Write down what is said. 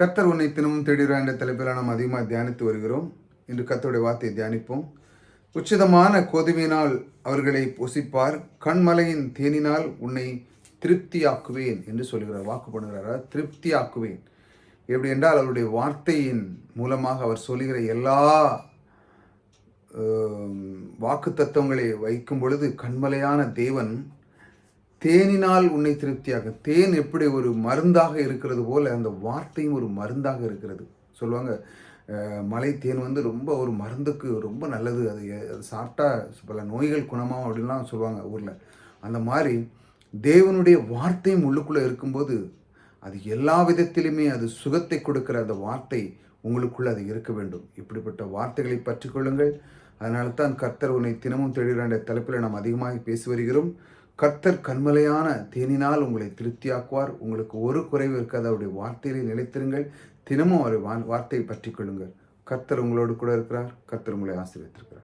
கர்த்தர் உன்னை தினமும் தேடுகிறார் என்ற தலைப்பில் நாம் அதிகமாக தியானித்து வருகிறோம். இன்று கத்தருடைய வார்த்தையை தியானிப்போம். உச்சிதமான கோதுமையினால் அவர்களை பொசிப்பார். கண்மலையின் தேனினால் உன்னை திருப்தியாக்குவேன் என்று சொல்கிறார் வாக்கு பண்ணுகிறார். திருப்தியாக்குவேன். எப்படி என்றால் அவருடைய வார்த்தையின் மூலமாக அவர் சொல்லுகிற எல்லா வாக்கு தத்துவங்களை வைக்கும் பொழுது கண்மலையான தேவன் தேனினால் உன்னை திருப்தியாக தேன் எப்படி ஒரு மருந்தாக இருக்கிறது போல அந்த வார்த்தையும் ஒரு மருந்தாக இருக்கிறது. சொல்லுவாங்க மலை தேன் வந்து ரொம்ப ஒரு மருந்துக்கு ரொம்ப நல்லது. அது அது சாப்பிட்டா பல நோய்கள் குணமாகும் அப்படின்லாம் சொல்லுவாங்க ஊரில். அந்த மாதிரி தேவனுடைய வார்த்தையும் உள்ளுக்குள்ளே இருக்கும்போது அது எல்லா விதத்திலுமே அது சுகத்தை கொடுக்கிற அந்த வார்த்தை உங்களுக்குள்ளே அது இருக்க வேண்டும். இப்படிப்பட்ட வார்த்தைகளை பற்றிக் கொள்ளுங்கள். அதனால தான் கர்த்தர் உன்னை தினமும் தேடுகிற தலைப்பில் நாம் அதிகமாக பேசி வருகிறோம். கர்த்தர் கண்மலையான தேனினால் உங்களை திருப்தியாக்குவார். உங்களுக்கு ஒரு குறைவு இருக்காது. அவருடைய வார்த்தையிலே நிலைத்திருங்கள். தினமும் அவருடைய வா- வார்த்தையை பற்றி கொள்ளுங்கள். கர்த்தர் உங்களோடு கூட இருக்கிறார். கர்த்தர் உங்களை ஆசிரியத்திருக்கிறார்